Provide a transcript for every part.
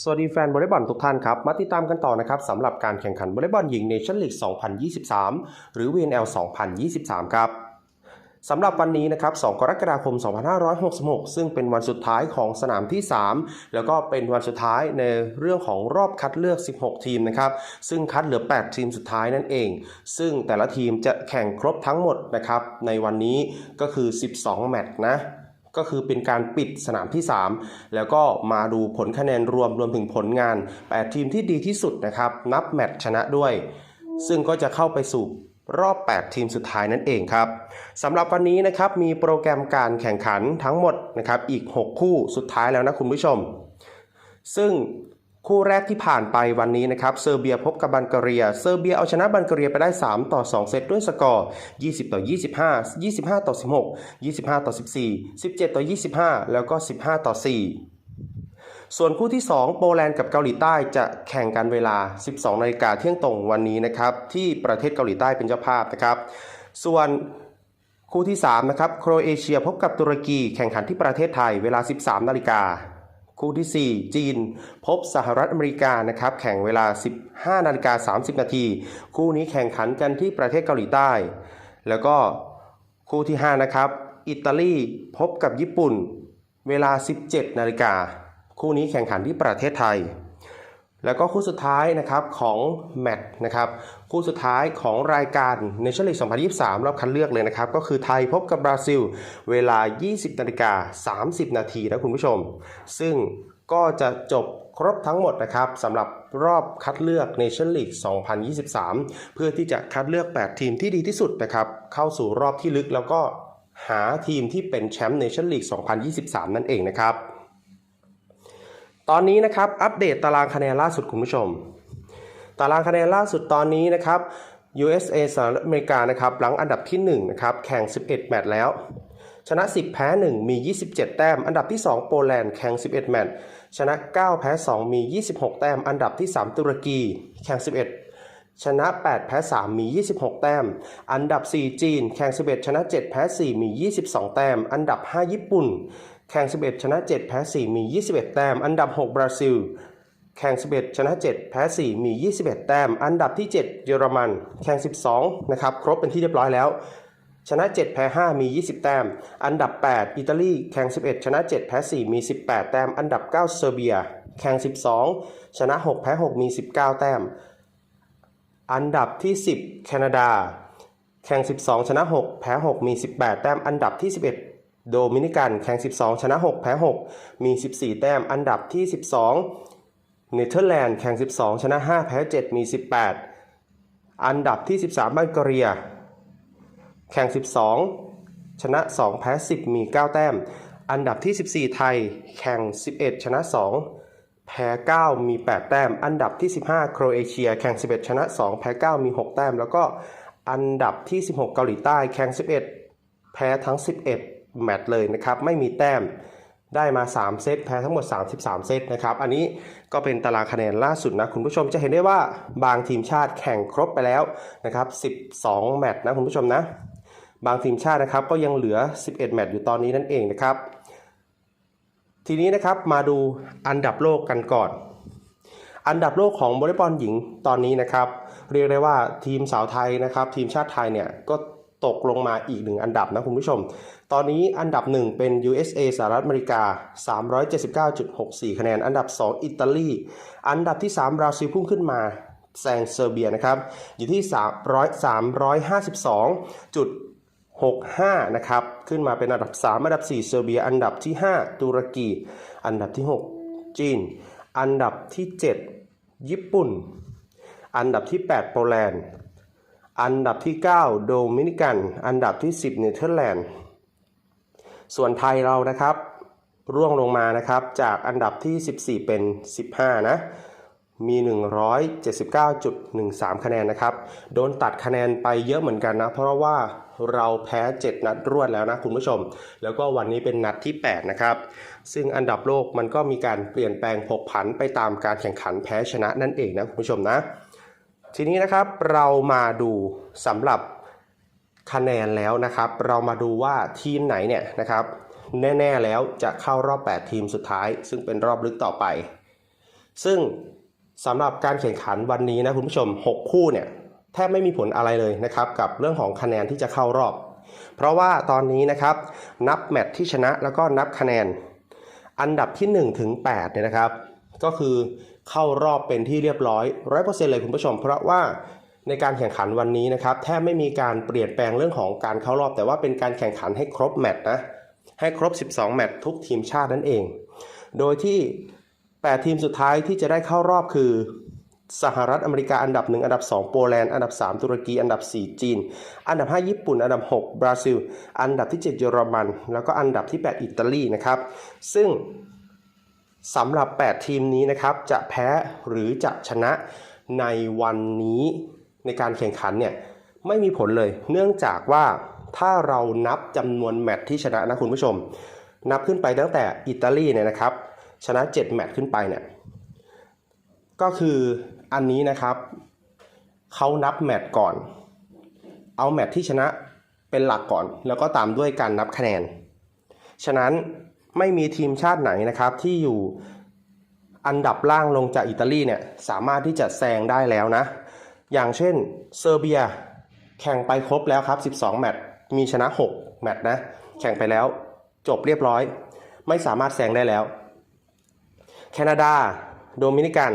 สวัสดีแฟนวอลเลย์บอลทุกท่านครับ มาติดตามกันต่อนะครับสำหรับการแข่งขันวอลเลย์บอลหญิงเนชั่นลีก 2023 หรือ VNL 2023 ครับสำหรับวันนี้นะครับ 2 กรกฎาคม 2566 ซึ่งเป็นวันสุดท้ายของสนามที่ 3 แล้วก็เป็นวันสุดท้ายในเรื่องของรอบคัดเลือก 16 ทีมนะครับ ซึ่งคัดเหลือ 8 ทีมสุดท้ายนั่นเอง ซึ่งแต่ละทีมจะแข่งครบทั้งหมดนะครับ ในวันนี้ก็คือ 12 แมตช์นะ ก็คือเป็นการปิดสนามที่ 3 แล้วก็มาดูผลคะแนนรวมรวมถึงผลงาน 8 ทีมที่ดีที่สุดนะครับ นับแมตช์ชนะด้วย ซึ่งก็จะเข้าไปสู่รอบ 8 ทีมสุดท้ายนั่นเองครับสำหรับวันนี้นะครับมีโปรแกรมการแข่งขันทั้งหมดนะครับอีก 6 คู่สุดท้ายแล้วนะคุณผู้ชม ซึ่ง คู่แรกที่ผ่านไปวันนี้นะครับเซอร์เบียพบกับบัลแกเรีย เซอร์เบียเอาชนะบัลแกเรียไปได้ 3 ต่อ 2 เซตด้วยสกอร์ 20 ต่อ 25 25 ต่อ 16 25 ต่อ 14 17 ต่อ 25 แล้วก็ 15 ต่อ 4ส่วนคู่ที่ 2 โปแลนด์กับเกาหลีใต้จะแข่งกันเวลา 12นาฬิกาเที่ยงตรงวันนี้นะครับ ที่ประเทศเกาหลีใต้เป็นเจ้าภาพนะครับ ส่วนคู่ที่3นะครับโครเอเชียพบกับตุรกีแข่งขันที่ประเทศไทยเวลา 13นาฬิกา คู่ที่ 4 จีน พบสหรัฐอเมริกานะครับแข่งเวลา 15นาฬิกา30 นาที คู่นี้แข่งขันกันที่ประเทศเกาหลีใต้ แล้วก็คู่ที่ 5 นะครับ อิตาลีพบกับญี่ปุ่น เวลา 17นาฬิกาคู่นี้แข่งขันที่ประเทศไทย แล้วก็คู่สุดท้ายนะครับของแมตช์นะครับคู่สุดท้ายของรายการเนชั่นลีก 2023 รอบคัดเลือกเลยนะครับ ก็คือไทยพบกับบราซิล เวลา 20นาฬิกา30 นาทีนะคุณผู้ชม ซึ่งก็จะจบครบทั้งหมดนะครับสำหรับรอบคัดเลือกเนชั่นลีก2023 เพื่อที่จะคัดเลือก 8 ทีมที่ดีที่สุดนะครับเข้าสู่รอบที่ลึกแล้วก็หาทีมที่เป็นแชมป์เนชั่นลีก2023 นั่นเองนะครับ ตอนนี้นะครับอัปเดตตารางคะแนนล่าสุดคุณผู้ชม ตารางคะแนนล่าสุดตอนนี้นะครับ USA สหรัฐอเมริกานะครับหลังอันดับที่1นะครับแข่ง 11 แมตช์แล้ว ชนะ 10 แพ้ 1 มี 27 แต้ม อันดับที่ 2 โปแลนด์แข่ง 11 แมตช์ชนะ 9 แพ้ 2 มี 26 แต้ม อันดับที่ 3 ตุรกี แข่ง 11 ชนะ 8 แพ้ 3 มี 26 แต้ม อันดับ 4 จีน แข่ง 11 ชนะ 7 แพ้ 4 มี 22 แต้ม อันดับ 5 ญี่ปุ่น แข่ง 11 ชนะ 7 แพ้ 4 มี 21 แต้ม อันดับ 6 บราซิล แข่ง 11 ชนะ 7 แพ้ 4 มี 21 แต้ม อันดับที่ 7 เยอรมัน แข่ง 12 นะครับ ครบเป็นที่เรียบร้อยแล้ว ชนะ 7 แพ้ 5 มี 20 แต้ม อันดับ 8 อิตาลี แข่ง 11 ชนะ 7 แพ้ 4 มี 18 แต้ม อันดับ 9 เซอร์เบีย แข่ง 12 ชนะ 6 แพ้ 6 มี 19 แต้ม อันดับที่ 10 แคนาดา แข่ง 12 ชนะ 6 แพ้ 6 มี 18 แต้ม อันดับที่ 11 โดมินิกันแข่ง 12 ชนะ 6 แพ้ 6 มี 14 แต้ม อันดับที่ 12 เนเธอร์แลนด์แข่ง 12 ชนะ 5 แพ้ 7 มี 18 อันดับที่ 13 บัลแกเรีย แข่ง 12 ชนะ 2 แพ้ 10 มี 9 แต้ม อันดับที่ 14 ไทย แข่ง 11 ชนะ 2 แพ้ 9 มี 8 แต้ม อันดับที่ 15 โครเอเชีย แข่ง 11 ชนะ 2 แพ้ 9 มี 6 แต้ม แล้วก็อันดับที่ 16 เกาหลีใต้ แข่ง 11 แพ้ทั้ง 11 แมตช์เลยนะครับไม่มีแต้มได้มา 3 เซตแพ้ทั้งหมด 33 เซตนะครับอันนี้ก็เป็นตารางคะแนนล่าสุดนะคุณผู้ชมจะเห็นได้ว่าบางทีมชาติแข่งครบไปแล้วนะครับ12 แมตช์นะคุณผู้ชมนะ บางทีมชาตินะครับก็ยังเหลือ 11 แมตช์อยู่ตอนนี้นั่นเองนะครับ ทีนี้นะครับมาดูอันดับโลกกันก่อน อันดับโลกของวอลเลย์บอลหญิงตอนนี้นะครับ เรียกได้ว่าทีมสาวไทยนะครับ ทีมชาติไทยเนี่ยก็ตกลงมาอีกหนึ่งอันดับนะคุณผู้ชม ตอนนี้อันดับหนึ่งเป็น USA สหรัฐอเมริกา 379.64 คะแนน อันดับ 2 อิตาลี อันดับที่ 3 บราซิลพุ่งขึ้นมาแซงเซอร์เบียนะครับ อยู่ที่ 300 352.65 นะครับ ขึ้นมาเป็นอันดับ 3 อันดับ 4 เซอร์เบีย อันดับที่ 5 ตุรกี อันดับที่ 6 จีน อันดับที่ 7 ญี่ปุ่น อันดับที่ 8 โปแลนด์ อันดับที่ 9 โดมินิกัน อันดับที่ 10 เนเธอร์แลนด์ ส่วนไทยเรานะครับร่วงลงมานะครับจากอันดับที่ 14 เป็น 15 นะ มี 179.13 คะแนนนะครับ โดนตัดคะแนนไปเยอะเหมือนกันนะ เพราะว่าเราแพ้ 7 นัดรวดแล้วนะคุณผู้ชม แล้วก็วันนี้เป็นนัดที่ 8 นะครับ ซึ่งอันดับโลกมันก็มีการเปลี่ยนแปลงผกผันไปตามการแข่งขันแพ้ชนะนั่นเองนะคุณผู้ชมนะ ทีนี้นะครับเรามาดูสำหรับ คะแนนแล้วนะครับ เรามาดูว่าทีมไหนเนี่ยนะครับ แน่ ๆ แล้วจะเข้ารอบ 8 ทีมสุดท้าย ซึ่งเป็นรอบลึกต่อไป ซึ่งสำหรับการแข่งขันวันนี้นะคุณผู้ชม 6 คู่เนี่ยแทบไม่มีผลอะไรเลยนะครับ กับเรื่องของคะแนนที่จะเข้ารอบ เพราะว่าตอนนี้นะครับ นับแมตช์ที่ชนะแล้วก็นับคะแนน อันดับที่ 1 ถึง8เนี่ยนะครับ ก็คือเข้ารอบเป็นที่เรียบร้อย 100%เลยคุณผู้ชม เพราะว่า ในการแข่งขันวันนี้นะครับแทบไม่มีการเปลี่ยนแปลงเรื่องของการเข้ารอบ แต่ว่าเป็นการแข่งขันให้ครบแมตช์นะให้ครบ 12 แมตช์ทุกทีมชาตินั่นเอง โดยที่ 8 ทีมสุดท้ายที่จะได้เข้ารอบคือ สหรัฐอเมริกาอันดับ 1 อันดับ 2 โปแลนด์ อันดับ 3 ตุรกี อันดับ 4 จีน อันดับ 5 ญี่ปุ่น อันดับ 6 บราซิล อันดับที่ 7 เยอรมัน แล้วก็อันดับที่ 8 อิตาลีนะครับ ซึ่งสำหรับ 8 ทีมนี้นะครับ จะแพ้หรือจะชนะในวันนี้ ในการแข่งขันเนี่ยไม่มีผลเลยเนื่องจากว่าถ้าเรานับจำนวนแมตช์ที่ชนะนะคุณผู้ชม นับขึ้นไปตั้งแต่อิตาลีเนี่ยนะครับ ชนะ 7 แมตช์ขึ้นไปเนี่ยก็คืออันนี้นะครับเขานับแมตช์ก่อน เอาแมตช์ที่ชนะเป็นหลักก่อน แล้วก็ตามด้วยการนับคะแนน ฉะนั้นไม่มีทีมชาติไหนนะครับที่อยู่อันดับล่างลงจากอิตาลีเนี่ยสามารถที่จะแซงได้แล้วนะ อย่างเช่นเซอร์เบีย แข่งไปครบแล้วครับ 12 แมตช์มีชนะ 6 แมตช์นะ แข่งไปแล้วจบเรียบร้อย ไม่สามารถแซงได้แล้ว แคนาดา โดมินิกัน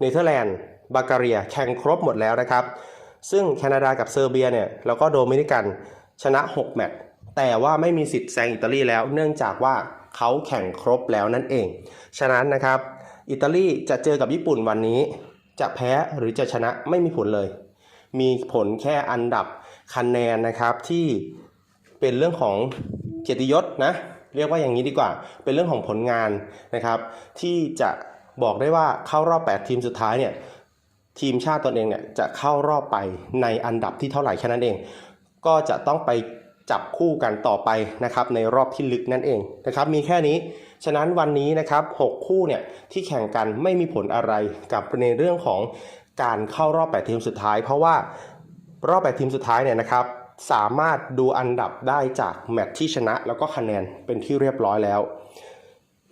เนเธอร์แลนด์บัลกเรีย แข่งครบหมดแล้วนะครับ ซึ่งแคนาดากับเซอร์เบียเนี่ยแล้วก็โดมินิกันชนะ 6 แมตช์แต่ว่าไม่มีสิทธิ์แซงอิตาลีแล้ว เนื่องจากว่าเขาแข่งครบแล้วนั่นเอง ฉะนั้นนะครับ อิตาลีจะเจอกับญี่ปุ่นวันนี้ จะแพ้หรือจะชนะไม่มีผลเลย มีผลแค่อันดับคะแนนนะครับที่เป็นเรื่องของเกียรติยศนะเรียกว่าอย่างนี้ดีกว่า เป็นเรื่องของผลงานนะครับ ที่จะบอกได้ว่าเข้ารอบ 8 ทีมสุดท้ายเนี่ยทีมชาติตนเองเนี่ยจะเข้ารอบไปในอันดับที่เท่าไหร่แค่นั้นเอง ก็จะต้องไปจับคู่กันต่อไปนะครับในรอบที่ลึกนั่นเองนะครับ มีแค่นี้ ฉะนั้นวันนี้นะครับ6คู่เนี่ยที่แข่งกันไม่มีผลอะไรกับในเรื่องของการเข้ารอบ 8 ทีมสุดท้าย เพราะว่ารอบ 8 ทีมสุดท้ายเนี่ยนะครับสามารถดูอันดับได้จากแมตช์ที่ชนะ แล้วก็คะแนนเป็นที่เรียบร้อยแล้ว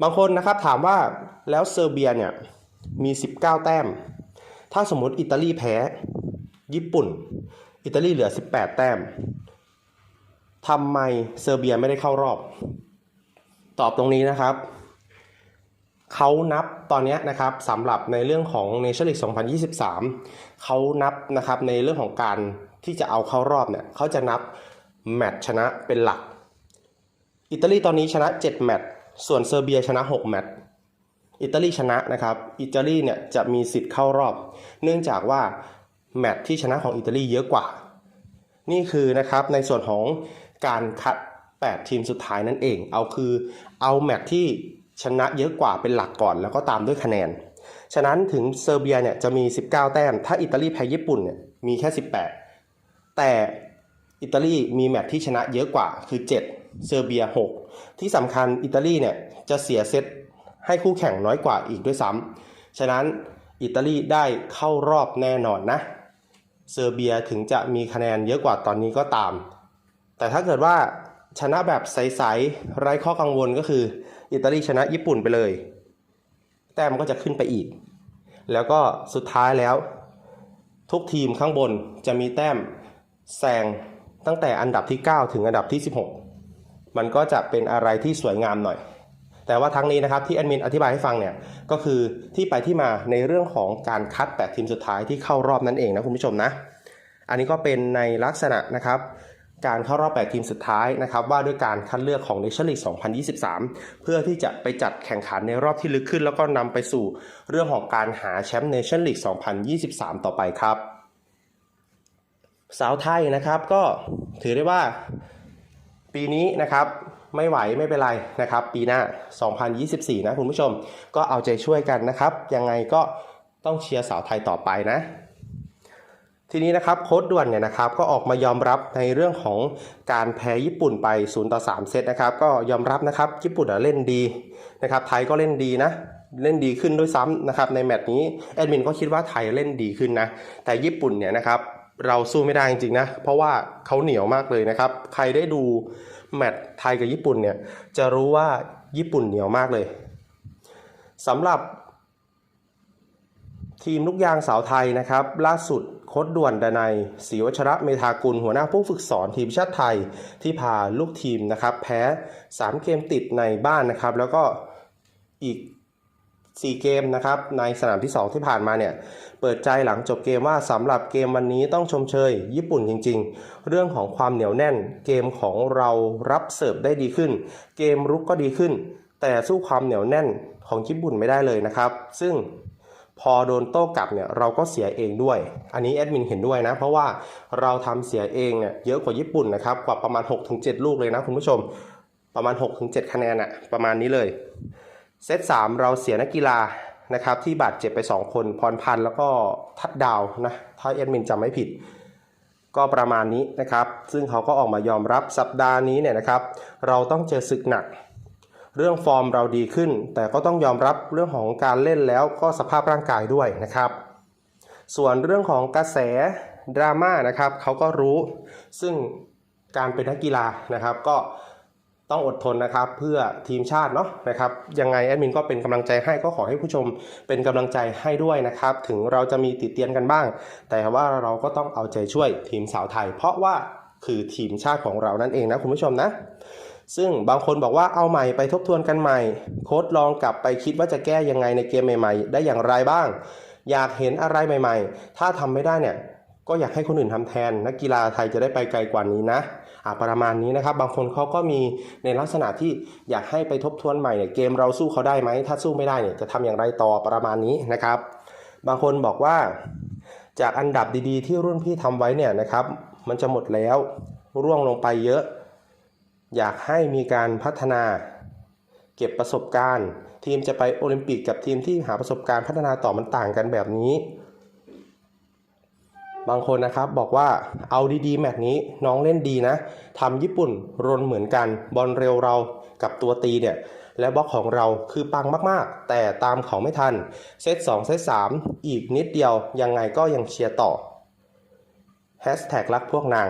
บางคนนะครับถามว่าแล้วเซอร์เบียเนี่ยมี 19 แต้ม ถ้าสมมติอิตาลีแพ้ ญี่ปุ่น อิตาลีเหลือ 18 แต้มทำไมเซอร์เบียไม่ได้เข้ารอบ ตอบตรงนี้นะครับ เขานับตอนนี้นะครับสำหรับในเรื่องของ Nation League 2023 เขานับนะครับในเรื่องของการที่จะเอาเข้ารอบเนี่ยเขาจะนับแมตช์ชนะเป็นหลัก อิตาลีตอนนี้ชนะ 7 แมตช์ส่วนเซอร์เบียชนะ 6 แมตช์อิตาลีชนะนะครับ อิตาลีเนี่ยจะมีสิทธิ์เข้ารอบ เนื่องจากว่าแมตช์ที่ชนะของอิตาลีเยอะกว่า นี่คือนะครับในส่วนของการคัด 8 ทีมสุดท้ายนั่นเอง เอาคือเอาแมตช์ที่ชนะเยอะกว่าเป็นหลักก่อน แล้วก็ตามด้วยคะแนน ฉะนั้นถึงเซอร์เบียเนี่ยจะมี 19 แต้ม ถ้าอิตาลีแพ้ญี่ปุ่นเนี่ยมีแค่ 18 แต่อิตาลีมีแมตช์ที่ชนะเยอะกว่าคือ 7 เซอร์เบีย 6 ที่สำคัญอิตาลีเนี่ยจะเสียเซตให้คู่แข่งน้อยกว่าอีกด้วยซ้ำฉะนั้นอิตาลีได้เข้ารอบแน่นอนนะ เซอร์เบียถึงจะมีคะแนนเยอะกว่าตอนนี้ก็ตาม แต่ถ้าเกิดว่า ชนะแบบใสๆไร้ข้อกังวลก็คือ อิตาลีชนะญี่ปุ่นไปเลย แต้มก็จะขึ้นไปอีก แล้วก็สุดท้ายแล้ว ทุกทีมข้างบนจะมีแต้มแซงตั้งแต่อันดับที่ 9 ถึงอันดับที่ 16 มันก็จะเป็นอะไรที่สวยงามหน่อย แต่ว่าทั้งนี้นะครับที่แอดมินอธิบายให้ฟังเนี่ยก็คือที่ไปที่มาในเรื่องของการคัด 8 ทีมสุดท้ายที่เข้ารอบนั่นเองนะคุณผู้ชมนะ อันนี้ก็เป็นในลักษณะนะครับ การเข้ารอบ 8 ทีมสุดท้ายนะครับว่าด้วยการคัดเลือกของ Nation League 2023 เพื่อที่จะไปจัดแข่งขันในรอบที่ลึกขึ้น แล้วก็นำไปสู่เรื่องของการหาแชมป์ Nation League 2023 ต่อไปครับ สาวไทยนะครับก็ถือได้ว่าปีนี้นะครับไม่ไหวไม่เป็นไรนะครับ ปีหน้า 2024 นะคุณผู้ชมก็เอาใจช่วยกันนะครับ ยังไงก็ต้องเชียร์สาวไทยต่อไปนะ ทีนี้นะครับโค้ดด่วนเนี่ยนะครับก็ออกมายอมรับในเรื่องของการแพ้ญี่ปุ่นไป0ต่อ3เซตนะครับก็ยอมรับนะครับญี่ปุ่นเล่นดีนะครับไทยก็เล่นดีนะเล่นดีขึ้นด้วยซ้ำนะครับในแมตช์นี้แอดมินก็คิดว่าไทยเล่นดีขึ้นนะแต่ญี่ปุ่นเนี่ยนะครับเราสู้ไม่ได้จริงๆนะเพราะว่าเขาเหนียวมากเลยนะครับใครได้ดูแมตช์ไทยกับญี่ปุ่นเนี่ยจะรู้ว่าญี่ปุ่นเหนียวมากเลยสำหรับทีมลูกยางสาวไทยนะครับล่าสุด โค้ดด่วนดนัยศรีวัชระเมธากุล หัวหน้าผู้ฝึกสอนทีมชาติไทยที่พาลูกทีมนะครับ แพ้ 3 เกมติดในบ้านนะครับ แล้วก็อีก 4 เกมนะครับ ในสนามที่ 2 ที่ผ่านมาเนี่ย เปิดใจหลังจบเกมว่าสำหรับเกมวันนี้ต้องชมเชย ญี่ปุ่นจริง ๆ เรื่องของความเหนียวแน่น เกมของเรารับเสิร์ฟได้ดีขึ้น เกมรุกก็ดีขึ้น แต่สู้ความเหนียวแน่นของญี่ปุ่นไม่ได้เลยนะครับ ซึ่ง พอโดนโต้กลับเนี่ยเราก็เสียเองด้วย อันนี้แอดมินเห็นด้วยนะ เพราะว่าเราทำเสียเองเนี่ยเยอะกว่าญี่ปุ่นนะครับกว่าประมาณ 6-7 ลูกเลยนะคุณผู้ชมประมาณ 6-7 คะแนนอะประมาณนี้เลย เซต3เราเสียนักกีฬานะครับที่บาดเจ็บไป 2 คนพรพันธ์แล้วก็ทัดดาวนะถ้าแอดมินจำไม่ผิด ก็ประมาณนี้นะครับ ซึ่งเขาก็ออกมายอมรับสัปดาห์นี้เนี่ยนะครับ เราต้องเจอศึกหนัก เรื่องฟอร์มเราดีขึ้น แต่ก็ต้องยอมรับเรื่องของการเล่นแล้วก็สภาพร่างกายด้วยนะครับ ส่วนเรื่องของกระแสดราม่านะครับเขาก็รู้ ซึ่งการเป็นนักกีฬานะครับ ก็ต้องอดทนนะครับเพื่อทีมชาติเนาะนะครับยังไงแอดมินก็เป็นกำลังใจให้ก็ขอให้ผู้ชมเป็นกำลังใจให้ด้วยนะครับ ถึงเราจะมีติดเตียนกันบ้าง แต่ว่าเราก็ต้องเอาใจช่วยทีมสาวไทย เพราะว่าคือทีมชาติของเรานั่นเองนะคุณผู้ชมนะ ซึ่งบางคนบอกว่าเอาใหม่ไปทบทวนกันใหม่ โค้ดลองกลับไปคิดว่าจะแก้ยังไงในเกมใหม่ๆ ได้อย่างไรบ้าง อยากเห็นอะไรใหม่ๆ ถ้าทำไม่ได้เนี่ยก็อยากให้คนอื่นทำแทน นักกีฬาไทยจะได้ไปไกลกว่านี้นะอะประมาณนี้นะครับ บางคนเขาก็มีในลักษณะที่อยากให้ไปทบทวนใหม่เนี่ยเกมเราสู้เขาได้ไหม ถ้าสู้ไม่ได้เนี่ยจะทำอย่างไรต่อประมาณนี้นะครับ บางคนบอกว่าจากอันดับดีๆ ที่รุ่นพี่ทำไว้เนี่ยนะครับ มันจะหมดแล้วร่วงลงไปเยอะ อยากให้มีการพัฒนาเก็บประสบการณ์ ทีมจะไปโอลิมปิกกับทีมที่หาประสบการณ์พัฒนาต่อมันต่างกันแบบนี้ บางคนนะครับบอกว่าเอาดีๆ แมตช์นี้น้องเล่นดีนะทำญี่ปุ่นรนเหมือนกันบอลเร็วเรากับตัวตีเนี่ยและบล็อกของเราคือปังมากๆ แต่ตามเขาไม่ทัน เซต2เซต3 อีกนิดเดียวยังไงก็ยังเชียร์ต่อแฮชแท็กรักพวกนาง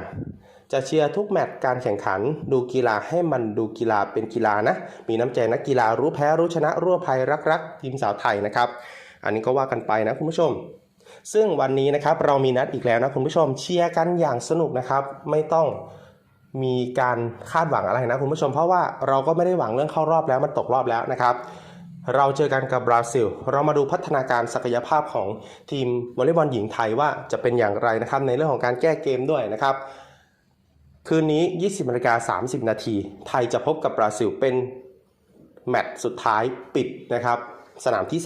จะเชียร์ทุกแมตช์การแข่งขัน ดูกีฬาให้มันดูกีฬาเป็นกีฬานะ มีน้ำใจนักกีฬารู้แพ้รู้ชนะรู้อภัยรักรักทีมสาวไทยนะครับ อันนี้ก็ว่ากันไปนะคุณผู้ชม ซึ่งวันนี้นะครับเรามีนัดอีกแล้วนะคุณผู้ชมเชียร์กันอย่างสนุกนะครับ ไม่ต้องมีการคาดหวังอะไรนะคุณผู้ชม เพราะว่าเราก็ไม่ได้หวังเรื่องเข้ารอบแล้วมันตกรอบแล้วนะครับเราเจอกันกับบราซิล เรามาดูพัฒนาการศักยภาพของทีมวอลเลย์บอลหญิงไทยว่าจะเป็นอย่างไรนะครับ ในเรื่องของการแก้เกมด้วยนะครับ คืนนี้ 20นาฬิกา30 นาที ไทยจะพบกับบราซิลเป็นแมตช์สุดท้ายปิดนะครับ สนามที่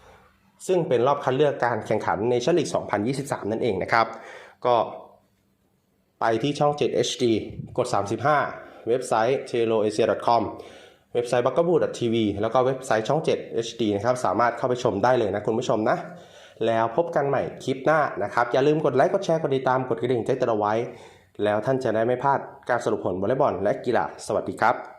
3 ซึ่งเป็นรอบคัดเลือกการแข่งขันในชั่นลีก 2023 นั่นเองนะครับ ก็ไปที่ช่อง 7 HD กด 35 เว็บไซต์ t e l o a s i a c o m เว็บไซต์ b u g a b o o tv แล้วก็เว็บไซต์ช่อง 7 HD นะครับ สามารถเข้าไปชมได้เลยนะคุณผู้ชมนะ แล้วพบกันใหม่คลิปหน้านะครับ อย่าลืมกดไลค์ กดแชร์ กดติดตาม กดกระดิ่งแจ้งเตือนไว้ แล้วท่านจะได้ไม่พลาดการสรุปผลวอลเลย์บอลและกีฬาสวัสดีครับ